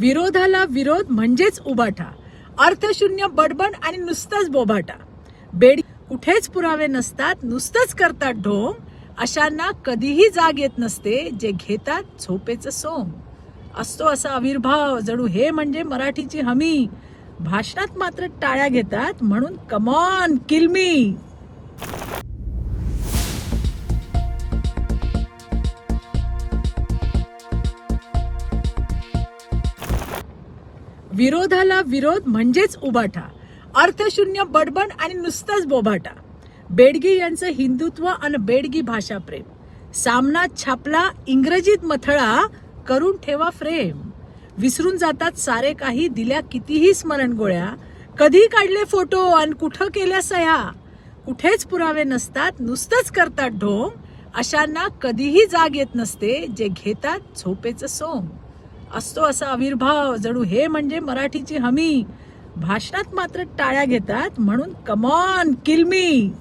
विरोधाला विरोध म्हणजेच उबाठा. अर्थशून्य बडबड आणि नुसतंच बोभाटा बेड कुठेच पुरावे नसतात नुसतंच करतात ढोंग. अशांना कधीही जाग येत नसते जे घेतात झोपेचं सोंग. असतो असा आविर्भाव जणू हे म्हणजे मराठीची हमी. भाषणात मात्र टाळ्या घेतात म्हणून कमॉन किलमी विरोधाला विरोध म्हणजेच उबाठा. अर्थशून्य बडबड आणि नुसतंच बोभाटा बेडगी यांचं हिंदुत्व आणि बेडगी भाषा प्रेम. सामना छापला इंग्रजीत मथळा करून ठेवा फ्रेम. विसरून जातात सारे काही दिल्या कितीही स्मरण गोळ्या. कधी काढले फोटो आणि कुठं केल्या सह्या? कुठेच पुरावे नसतात नुसतंच करतात ढोंग. अशांना कधीही जाग येत नसते जे घेतात झोपेचं सोंग. असतो असा आविर्भाव. जणू हे म्हणजे मराठीची हमी. भाषणात मात्र टाळ्या घेतात म्हणून कमॉन किलमी